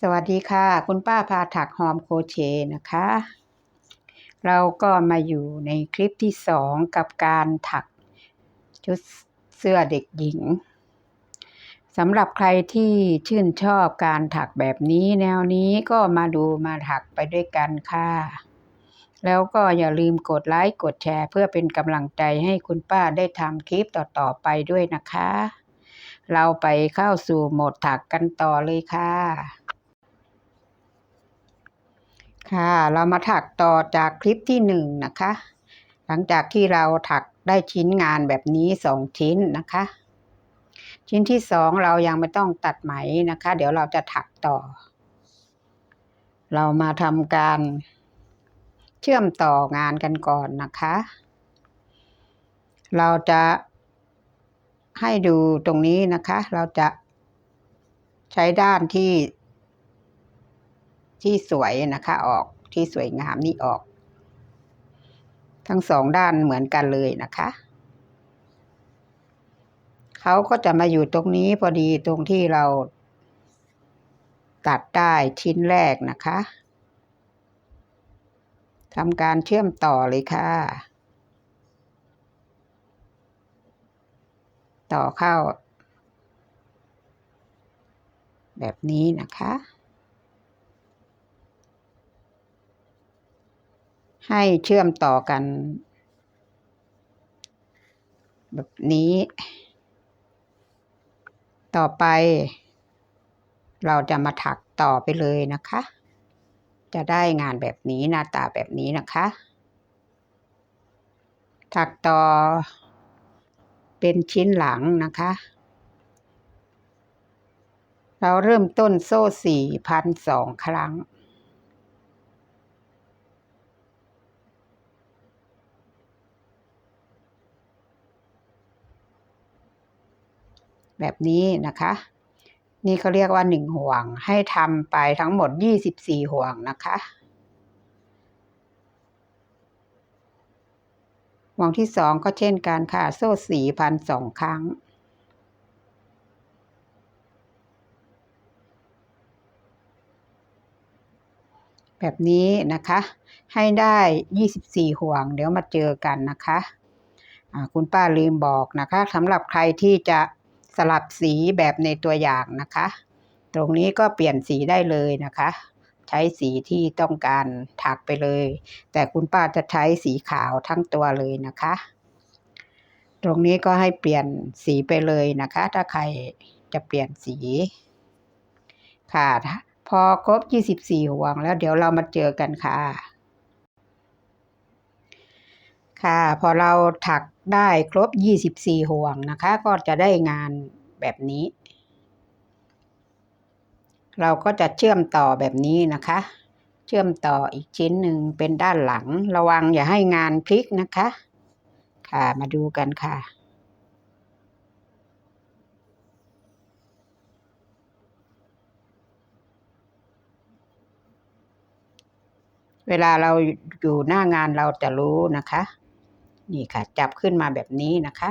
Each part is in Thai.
สวัสดีค่ะ คุณป้าพาถักหอมโคเชนะคะ เราก็มาอยู่ในคลิปที่สองกับการถักชุดเสื้อเด็กหญิงสำหรับใครที่ชื่นชอบการถักแบบนี้แนวนี้ก็มาดูมาถักไปด้วยกันค่ะ แล้วก็อย่าลืมกดไลค์กดแชร์ เพื่อเป็นกำลังใจให้คุณป้าได้ทำคลิปต่อๆไปด้วยนะคะ เราไปเข้าสู่โหมดถักกันต่อเลยค่ะ ค่ะ เรามาถักต่อจากคลิปที่หนึ่งนะคะ หลังจากที่เราถักได้ชิ้นงานแบบนี้สองชิ้นนะคะ ชิ้นที่สองเรายังไม่ต้องตัดไหมนะคะ เดี๋ยวเราจะถักต่อ เรามาทำการเชื่อมต่องานกันก่อนนะคะ เราจะให้ดูตรงนี้นะคะ เราจะใช้ด้านที่ ที่สวยนะคะออกที่สวยงามนี่ออก ทั้งสองด้านเหมือนกันเลยนะคะเขาก็จะมาอยู่ตรงนี้พอดีตรงที่เราตัดได้ชิ้นแรกนะคะทำการเชื่อมต่อเลยค่ะ ต่อเข้า แบบนี้นะคะ ให้เชื่อมต่อกัน แบบนี้ ต่อไป เราจะมาถักต่อไปเลยนะคะ จะได้งานแบบนี้หน้าตาแบบนี้นะคะ ถักต่อ เป็นชิ้นหลังนะคะ เราเริ่มต้นโซ่สี่พันสองครั้ง แบบนี้นะคะ นี่เขาเรียกว่าหนึ่งห่วง ให้ทำไปทั้งหมดยี่สิบสี่ห่วงนะคะ ห่วงที่สองก็เช่นกันค่ะ โซ่สี่พันสองครั้งแบบนี้นะคะ ให้ได้ยี่สิบสี่ห่วง เดี๋ยวมาเจอกันนะคะคุณป้าลืมบอกนะคะสำหรับใครที่จะ สลับสีแบบในตัวอย่างนะคะ ตรงนี้ก็เปลี่ยนสีได้เลยนะคะ ใช้สีที่ต้องการถักไปเลย แต่คุณป้าจะใช้สีขาวทั้งตัวเลยนะคะ ตรงนี้ก็ให้เปลี่ยนสีไปเลยนะคะ ถ้าใครจะเปลี่ยนสี ค่ะ พอครบ 24 ห่วงแล้วเดี๋ยวเรามาเจอกันค่ะ ค่ะ พอเราถักได้ครบ 24 ห่วงนะคะ ก็จะได้งานแบบนี้ เราก็จะเชื่อมต่อแบบนี้นะคะ เชื่อมต่ออีกชิ้นหนึ่งเป็นด้านหลัง ระวังอย่าให้งานพลิกนะคะ ค่ะมาดูกันค่ะเวลาเราอยู่หน้างานเราจะรู้นะคะ นี่ค่ะ จับขึ้นมาแบบนี้นะคะ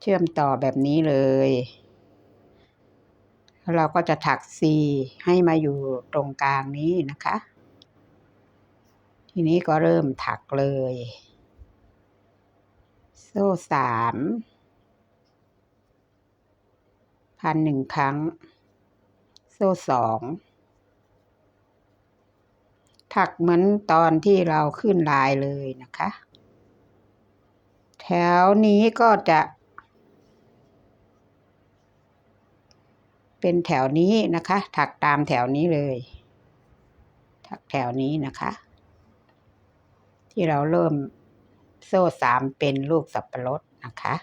เชื่อมต่อแบบนี้เลยเราก็จะถักซีให้มาอยู่ตรงกลางนี้นะคะ ทีนี้ก็เริ่มถักเลย โซ่สาม พันหนึ่งครั้ง โซ่สอง ถักเหมือนตอนที่เราขึ้นลายเลยนะคะ แถวนี้ก็จะ เป็นแถวนี้นะคะ ถักตามแถวนี้เลย ถักแถวนี้นะคะ ที่เราเริ่มโซ่สามเป็นลูกสับปะรดนะคะ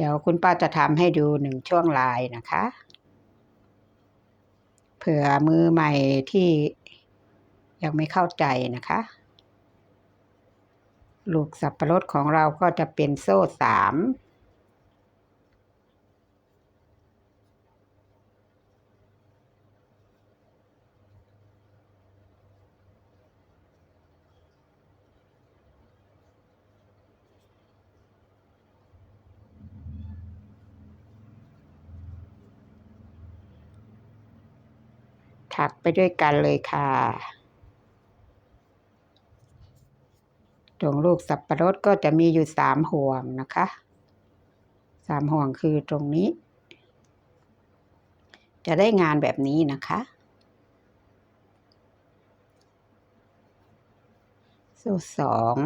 เดี๋ยวคุณป้าจะทำให้ดูหนึ่งช่วงลายนะคะ เผื่อมือใหม่ที่ยังไม่เข้าใจนะคะ ลูกสับปะรดของเราก็จะเป็นโซ่สาม ถักไปด้วยกันเลยค่ะตรงลูกสับปะรดก็จะมีอยู่สามห่วงนะคะสามห่วงคือตรงนี้ จะได้งานแบบนี้นะคะ โซ่สอง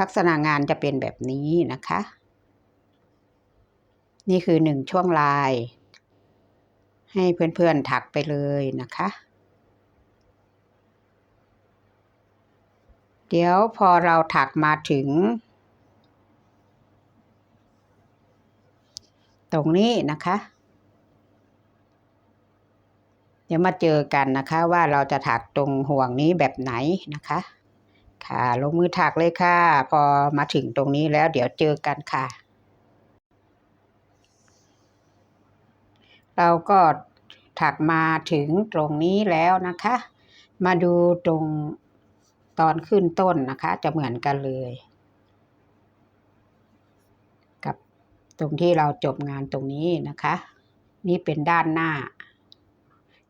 ลักษณะงานจะเป็นแบบนี้นะคะ นี่คือหนึ่งช่วงลาย ให้เพื่อนๆถักไปเลยนะคะ เดี๋ยวพอเราถักมาถึง ตรงนี้นะคะ เดี๋ยวมาเจอกันนะคะว่าเราจะถักตรงห่วงนี้แบบไหนนะคะค่ะลงมือถักเลยค่ะ พอมาถึงตรงนี้แล้วเดี๋ยวเจอกันค่ะ เราก็ถักมาถึงตรงนี้แล้วนะคะ มาดูตรงตอนขึ้นต้นนะคะ จะเหมือนกันเลย กับตรงที่เราจบงานตรงนี้นะคะ นี่เป็นด้านหน้า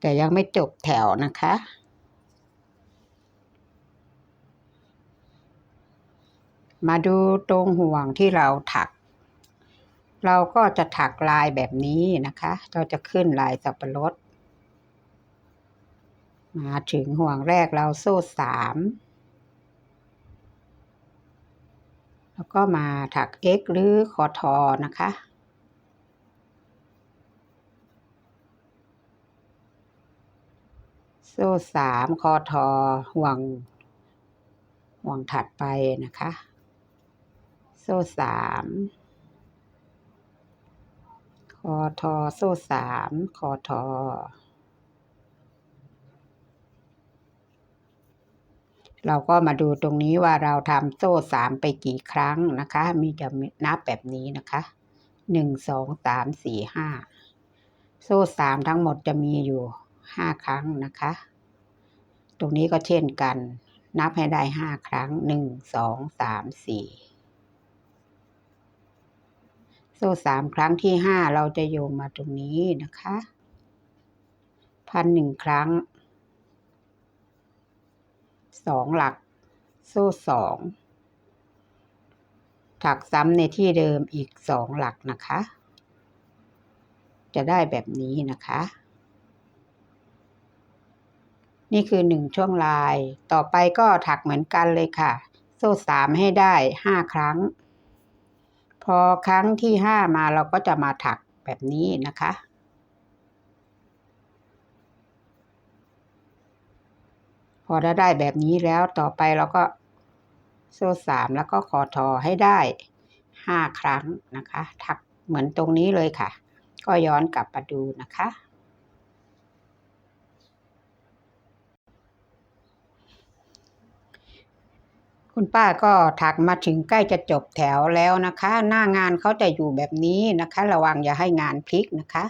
แต่ยังไม่จบแถวนะคะมาดูตรงห่วงที่เราถัก เราก็จะถักลายแบบนี้นะคะ เราจะขึ้นลายสับปะรด มาถึงห่วงแรกเราโซ่สามแล้วก็มาถัก x หรือคอทอนะคะ โซ่สามคอทอห่วง ห่วงถัดไปนะคะ โซ่สาม คอทอโซ่สามคอทอ เราก็มาดูตรงนี้ว่าเราทำโซ่สามไปกี่ครั้งนะคะ มีจะนับแบบนี้นะคะหนึ่งสองสามสี่ห้าโซ่สามทั้งหมดจะมีอยู่ห้าครั้งนะคะ ตรงนี้ก็เช่นกัน นับให้ได้ห้าครั้งหนึ่งสองสามสี่ โซ่สามครั้งที่ห้าเราจะโยงมาตรงนี้นะคะ พันหนึ่งครั้ง สองหลัก โซ่สอง ถักซ้ำในที่เดิมอีกสองหลักนะคะ จะได้แบบนี้นะคะ นี่คือหนึ่งช่วงลาย ต่อไปก็ถักเหมือนกันเลยค่ะ โซ่สามให้ได้ห้าครั้ง พอครั้งที่ห้ามาเราก็จะมาถักแบบนี้นะคะ พอได้ได้แบบนี้แล้วต่อไปเราก็โซ่สามแล้วก็คอทอให้ได้ห้าครั้งนะคะ ถักเหมือนตรงนี้เลยค่ะ ก็ย้อนกลับมาดูนะคะ คุณป้าก็ถักมาถึงใกล้จะจบแถวแล้วนะคะ หน้างานเขาจะอยู่แบบนี้นะคะ ระวังอย่าให้งานพลิกนะคะ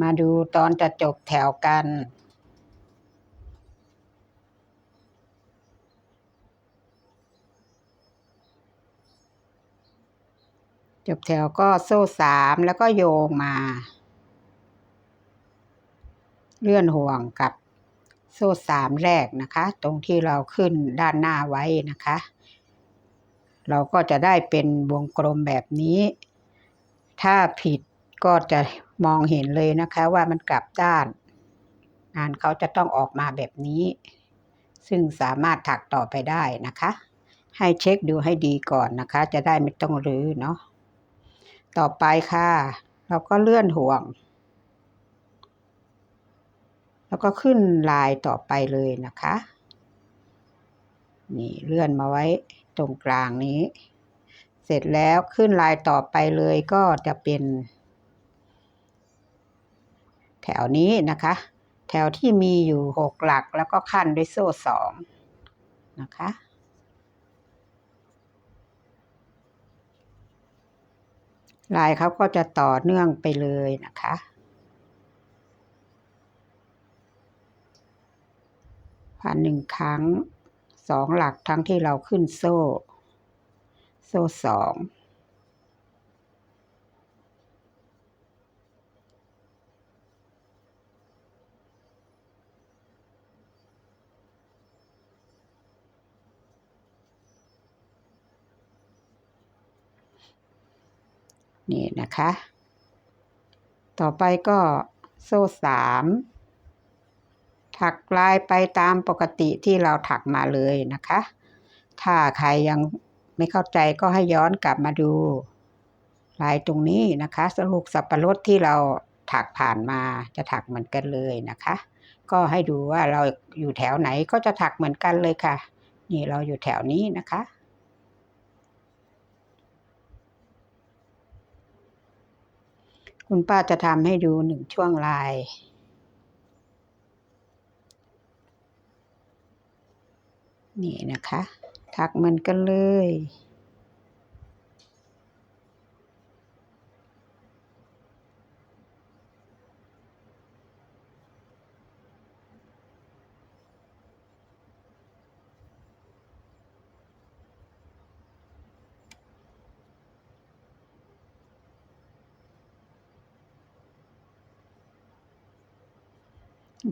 มาดูตอนจะจบแถวกันจบแถวก็โซ่สามแล้วก็โยงมา เลื่อนห่วงกับ โซ่สามแรกนะคะ ตรงที่เราขึ้นด้านหน้าไว้นะคะ เราก็จะได้เป็นวงกลมแบบนี้ ถ้าผิดก็จะมองเห็นเลยนะคะว่ามันกลับด้านงานเขาจะต้องออกมาแบบนี้ ซึ่งสามารถถักต่อไปได้นะคะ ให้เช็คดูให้ดีก่อนนะคะ จะได้ไม่ต้องรื้อเนาะต่อไปค่ะ เราก็เลื่อนห่วง แล้วก็ขึ้นลายต่อไปเลยนะคะ นี่เลื่อนมาไว้ตรงกลางนี้ เสร็จแล้วขึ้นลายต่อไปเลยก็จะเป็น แถวนี้นะคะ แถวที่มีอยู่หกหลักแล้วก็ขั้นด้วยโซ่สองนะคะลายเขาก็จะต่อเนื่องไปเลยนะคะ พันหนึ่งครั้งสองหลักทั้งที่เราขึ้นโซ่ โซ่สองนี่นะคะ ต่อไปก็โซ่สาม ถักลายไปตามปกติที่เราถักมาเลยนะคะ ถ้าใครยังไม่เข้าใจก็ให้ย้อนกลับมาดูลายตรงนี้นะคะสรุปสับปะรดที่เราถักผ่านมาจะถักเหมือนกันเลยนะคะ ก็ให้ดูว่าเราอยู่แถวไหนก็จะถักเหมือนกันเลยค่ะ นี่เราอยู่แถวนี้นะคะ คุณป้าจะทำให้ดูหนึ่งช่วงลาย นี่นะคะ ถักเหมือนกันเลย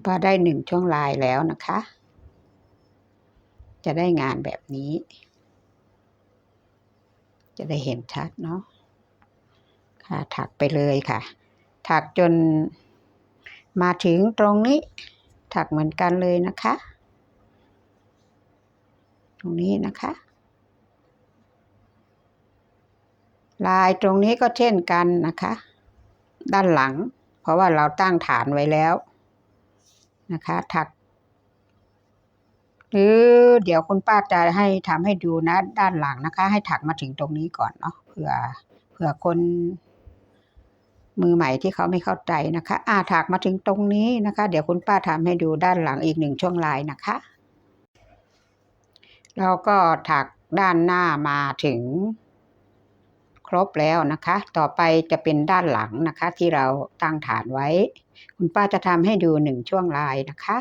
พอได้หนึ่งช่วงลายแล้วนะคะ จะได้งานแบบนี้ จะได้เห็นชัดเนาะค่ะถักไปเลยค่ะ ถักจนมาถึงตรงนี้ ถักเหมือนกันเลยนะคะ ตรงนี้นะคะ ลายตรงนี้ก็เช่นกันนะคะ ด้านหลัง เพราะว่าเราตั้งฐานไว้แล้วนะคะ ถัก หรือเดี๋ยวคุณป้าจะให้ทำให้ดูนะ ด้านหลังนะคะ ให้ถักมาถึงตรงนี้ก่อนเนาะเผื่อเผื่อคนมือใหม่ที่เขาไม่เข้าใจนะคะ อ่าถักมาถึงตรงนี้นะคะ เดี๋ยวคุณป้าทำให้ดูด้านหลังอีกหนึ่งช่วงลายนะคะเราก็ถักด้านหน้ามาถึงครบแล้วนะคะ ต่อไปจะเป็นด้านหลังนะคะ ที่เราตั้งฐานไว้ คุณป้าจะทำให้ดูหนึ่งช่วงลายนะคะ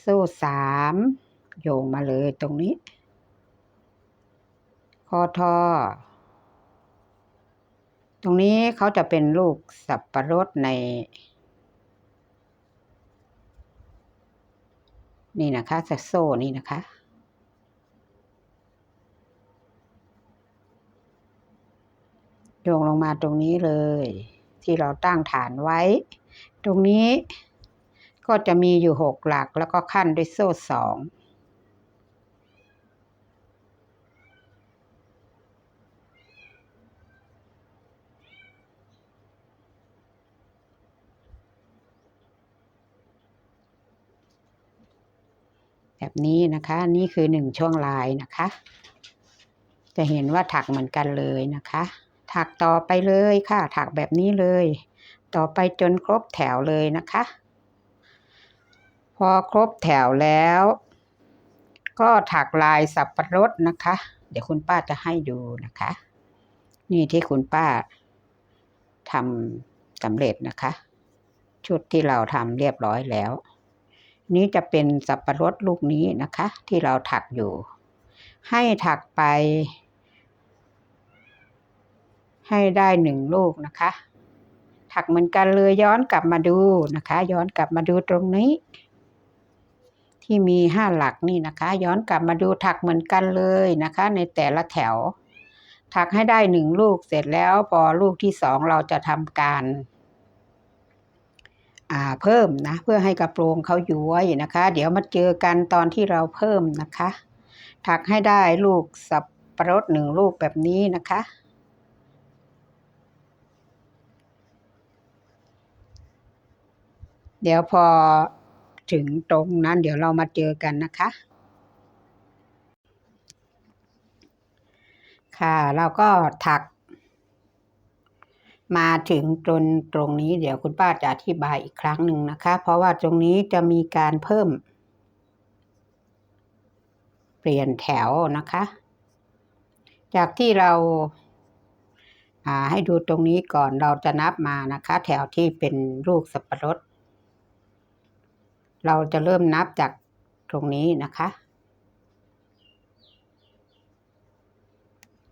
โซ่สามโยงมาเลยตรงนี้ คอทอ ตรงนี้เขาจะเป็นลูกสับประรดใน นี่นะคะโซ่นี่นะคะโยงลงมาตรงนี้เลย ที่เราตั้งฐานไว้ ตรงนี้ ก็จะมีอยู่หกหลักแล้วก็ขั้นด้วยโซ่สองแบบนี้นะคะ นี่คือหนึ่งช่วงลายนะคะ จะเห็นว่าถักเหมือนกันเลยนะคะ ถักต่อไปเลยค่ะ ถักแบบนี้เลย ต่อไปจนครบแถวเลยนะคะ พอครบแถวแล้ว ก็ถักลายสับปะรดนะคะ เดี๋ยวคุณป้าจะให้ดูนะคะ นี่ที่คุณป้าทำสำเร็จนะคะ ชุดที่เราทำเรียบร้อยแล้ว นี้จะเป็นสับปะรดลูกนี้นะคะ ที่เราถักอยู่ ให้ถักไป ให้ได้หนึ่งลูกนะคะ ถักเหมือนกันเลยย้อนกลับมาดูนะคะ ย้อนกลับมาดูตรงนี้ ที่มีห้าหลักนี่นะคะ ย้อนกลับมาดูถักเหมือนกันเลยนะคะ ในแต่ละแถว ถักให้ได้หนึ่งลูกเสร็จแล้วพอลูกที่สองเราจะทำการาเพิ่มนะเพื่อให้กระโปรงเขาย้วยนะคะ เดี๋ยวมาเจอกันตอนที่เราเพิ่มนะคะ ถักให้ได้ลูกสับปะรดหนึ่งลูกแบบนี้นะคะ เดี๋ยวพอ ถึงตรงนั้น เดี๋ยวเรามาเจอกันนะคะ ค่ะ เราก็ถัก มาถึงจนตรงนี้ เดี๋ยวคุณป้าจะอธิบายอีกครั้งหนึ่งนะคะ เพราะว่าตรงนี้จะมีการเพิ่ม เปลี่ยนแถวนะคะ จากที่เราให้ดูตรงนี้ก่อนเราจะนับมานะคะ แถวที่เป็นลูกสับปะรด เราจะเริ่มนับจากตรงนี้นะคะ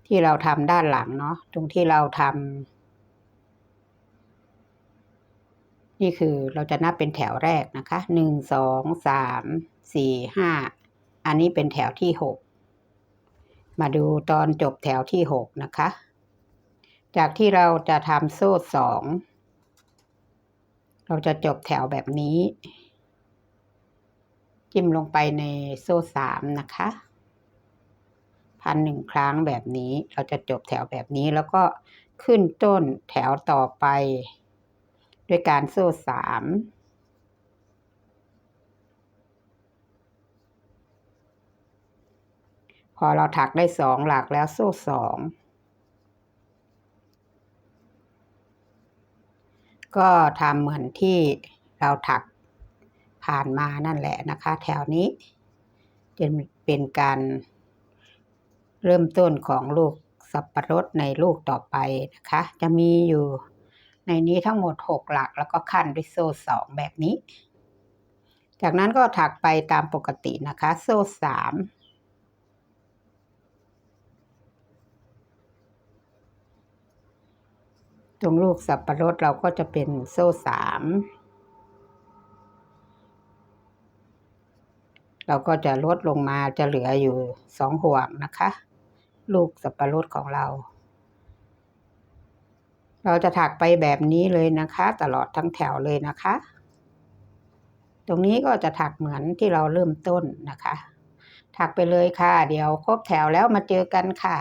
ที่เราทำด้านหลังเนาะตรงที่เราทำนี่คือเราจะนับเป็นแถวแรกนะคะหนึ่งสองสามสี่ห้าอันนี้เป็นแถวที่หกมาดูตอนจบแถวที่หกนะคะ จากที่เราจะทำโซ่สองเราจะจบแถวแบบนี้ จิ้มลงไปในโซ่สามนะคะ พันหนึ่งครั้งแบบนี้เราจะจบแถวแบบนี้แล้วก็ขึ้นต้นแถวต่อไป ด้วยการโซ่สามพอเราถักได้สองหลักแล้วโซ่สองก็ทำเหมือนที่เราถัก ผ่านมานั่นแหละนะคะ แถวนี้จะเป็นการเริ่มต้นของลูกสับปะรดในลูกต่อไปนะคะ จะมีอยู่ในนี้ทั้งหมดหกหลักแล้วก็ขั้นด้วยโซ่สองแบบนี้ จากนั้นก็ถักไปตามปกตินะคะ โซ่สามตรงลูกสับปะรดเราก็จะเป็นโซ่สาม เราก็จะลดลงมาจะเหลืออยู่สองห่วงนะคะ ลูกสับปะรดของเรา เราจะถักไปแบบนี้เลยนะคะ ตลอดทั้งแถวเลยนะคะ ตรงนี้ก็จะถักเหมือนที่เราเริ่มต้นนะคะ ถักไปเลยค่ะ เดี๋ยวครบแถวแล้วมาเจอกันค่ะ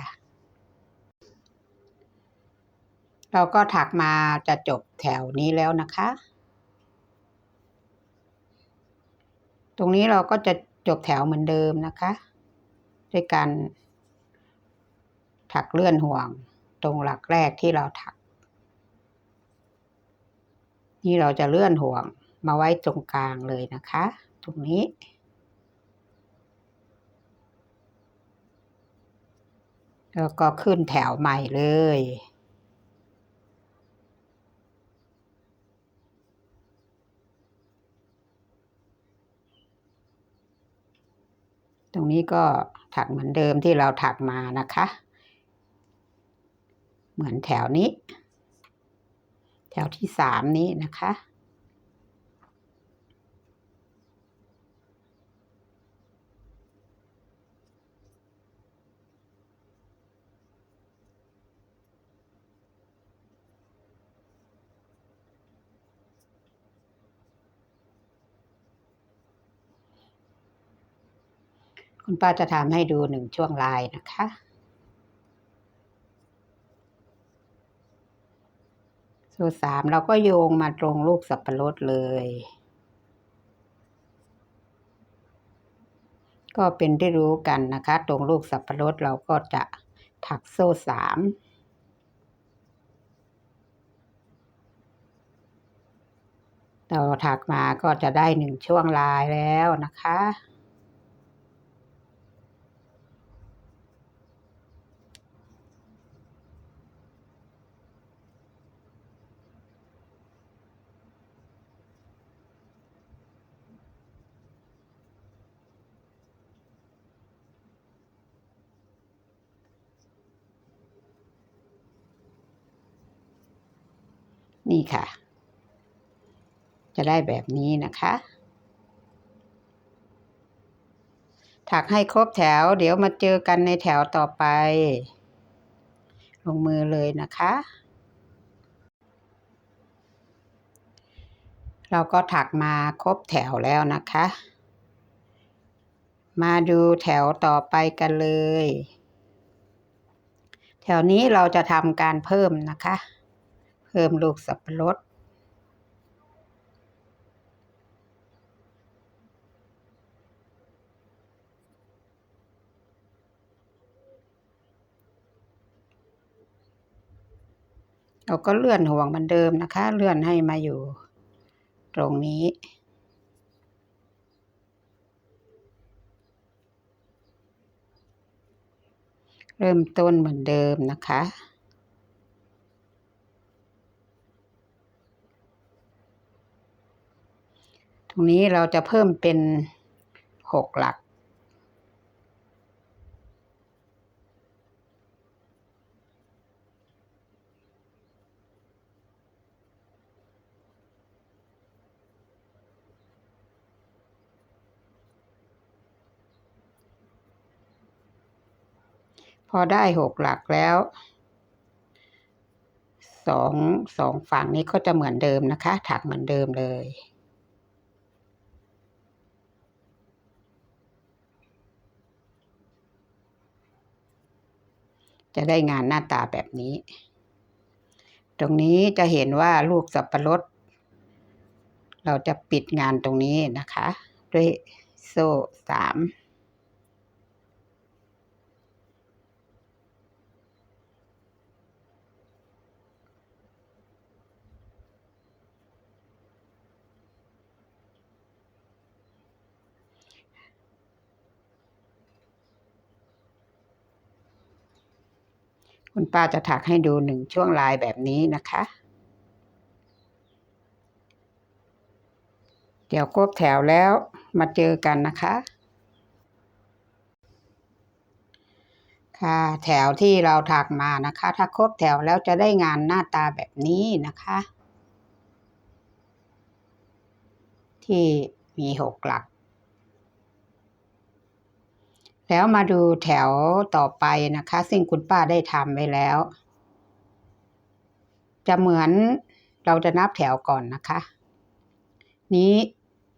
เราก็ถักมาจะจบแถวนี้แล้วนะคะ ตรงนี้เราก็จะ จบแถวเหมือนเดิมนะคะ ด้วยการถักเลื่อนห่วงตรงหลักแรกที่เราถัก นี่เราจะเลื่อนห่วงมาไว้ตรงกลางเลยนะคะ ตรงนี้ แล้วก็ขึ้นแถวใหม่เลย ตรงนี้ก็ถักเหมือนเดิมที่เราถักมานะคะ เหมือนแถวนี้ แถวที่สามนี้นะคะ คุณป้าจะทำให้ดูหนึ่งช่วงลายนะคะโซ่สามเราก็โยงมาตรงลูกสับปะรดเลย ก็เป็นที่รู้กันนะคะ ตรงลูกสับปะรดเราก็จะถักโซ่สามเราถักมาก็จะได้หนึ่งช่วงลายแล้วนะคะ นี่ค่ะ จะได้แบบนี้นะคะถักให้ครบแถว เดี๋ยวมาเจอกันในแถวต่อไป ลงมือเลยนะคะ เราก็ถักมาครบแถวแล้วนะคะ มาดูแถวต่อไปกันเลย แถวนี้เราจะทำการเพิ่มนะคะ พิ่มลูกสับปะรด เราก็เลื่อนห่วงเหมือนเดิมนะคะ เลื่อนให้มาอยู่ตรงนี้เริ่มต้นเหมือนเดิมนะคะ รงนี้เราจะเพิ่มเป็นหกหลัก พอได้หกหลักแล้วสองสองฝั่งนี้ก็จะเหมือนเดิมนะคะ ถักเหมือนเดิมเลย จะได้งานหน้าตาแบบนี้ ตรงนี้จะเห็นว่าลูกสับปะรด เราจะปิดงานตรงนี้นะคะ ด้วยโซ่สาม คุณป้าจะถักให้ดูหนึ่งช่วงลายแบบนี้นะคะ เดี๋ยวครบแถวแล้วมาเจอกันนะคะ ค่ะแถวที่เราถักมานะคะ ถ้าครบแถวแล้วจะได้งานหน้าตาแบบนี้นะคะ ที่มีหกหลัก แล้วมาดูแถวต่อไปนะคะ ซึ่งคุณป้าได้ทำไว้แล้ว จะเหมือนเราจะนับแถวก่อนนะคะ นี้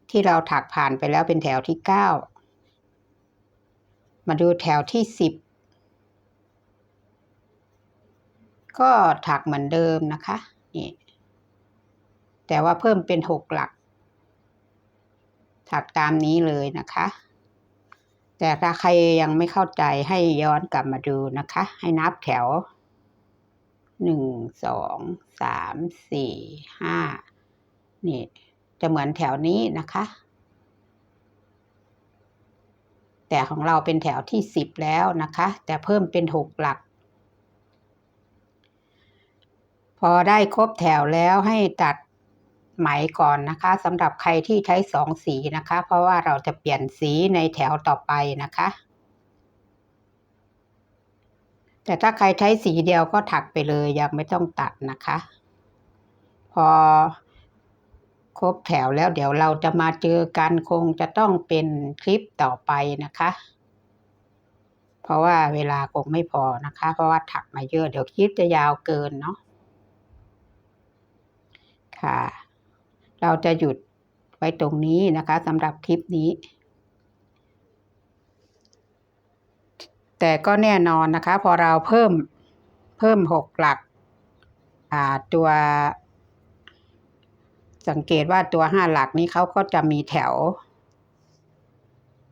ที่เราถักผ่านไปแล้วเป็นแถวที่เก้ามาดูแถวที่สิบก็ถักเหมือนเดิมนะคะนี่แต่ว่าเพิ่มเป็นหกหลัก ถักตามนี้เลยนะคะ แต่ถ้าใครยังไม่เข้าใจให้ย้อนกลับมาดูนะคะ ให้นับแถวหนึ่งสองสามสี่ห้านี่ จะเหมือนแถวนี้นะคะ แต่ของเราเป็นแถวที่สิบแล้วนะคะ แต่เพิ่มเป็นหกหลัก พอได้ครบแถวแล้วให้ตัด ไหมก่อนนะคะสำหรับใครที่ใช้สองสีนะคะ เพราะว่าเราจะเปลี่ยนสีในแถวต่อไปนะคะ แต่ถ้าใครใช้สีเดียวก็ถักไปเลยยังไม่ต้องตัดนะคะ พอครบแถวแล้วเดี๋ยวเราจะมาเจอกันคงจะต้องเป็นคลิปต่อไปนะคะ เพราะว่าเวลาคงไม่พอนะคะ เพราะว่าถักมาเยอะเดี๋ยวคลิปจะยาวเกินเนาะค่ะ เราจะหยุดไว้ตรงนี้นะคะสำหรับคลิปนี้ แต่ก็แน่นอนนะคะ พอเราเพิ่มเพิ่มหกหลักตัว สังเกตว่าตัวห้าหลักนี้เขาก็จะมีแถว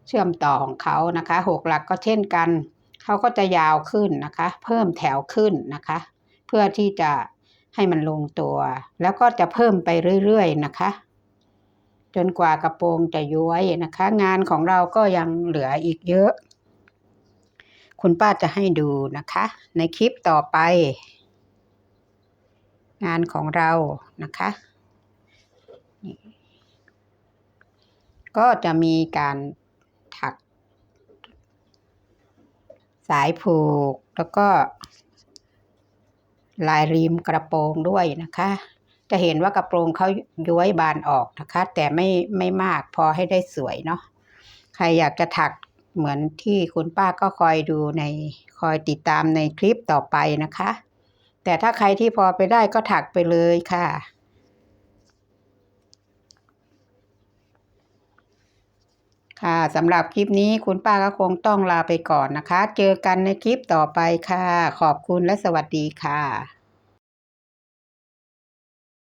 เชื่อมต่อของเขานะคะหกหลักก็เช่นกันเขาก็จะยาวขึ้นนะคะ เพิ่มแถวขึ้นนะคะ เพื่อที่จะ ให้มันลงตัว แล้วก็จะเพิ่มไปเรื่อยๆนะคะ จนกว่ากระโปรงจะย้วยนะคะ งานของเราก็ยังเหลืออีกเยอะ คุณป้าจะให้ดูนะคะ ในคลิปต่อไป งานของเรานะคะก็จะมีการถัก สายผูกแล้วก็ ลายริมกระโปรงด้วยนะคะ จะเห็นว่ากระโปรงเขาย้วยบานออกนะคะ แต่ไม่ไม่มากพอให้ได้สวยเนาะใครอยากจะถักเหมือนที่คุณป้าก็คอยดูในคอยติดตามในคลิปต่อไปนะคะ แต่ถ้าใครที่พอไปได้ก็ถักไปเลยค่ะ ค่ะสำหรับคลิปนี้คุณป้าก็คงต้องลาไปก่อนนะคะ เจอกันในคลิปต่อไปค่ะ ขอบคุณและสวัสดีค่ะ